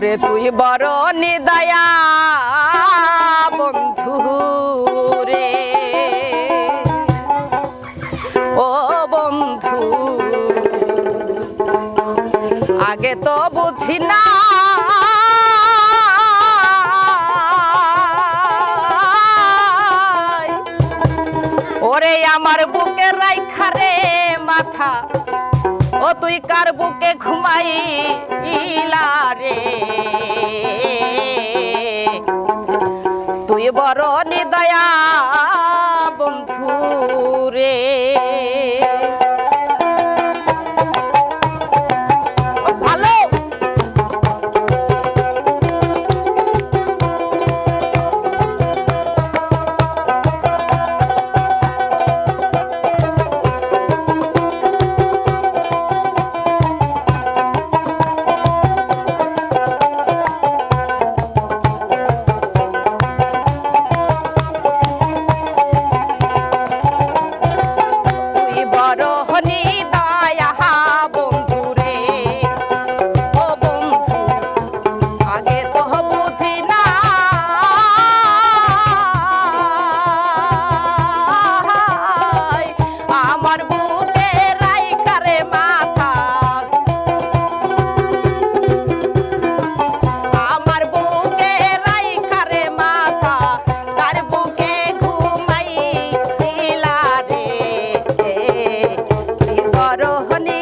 ওরে তুই বড় নিদয়া বন্ধু রে। ও বন্ধু, আগে তো বুঝি না। ওরে আমার বুকে রাইখারে মাথা ও তুই কার বুকে ঘুমাই রে? হরহনে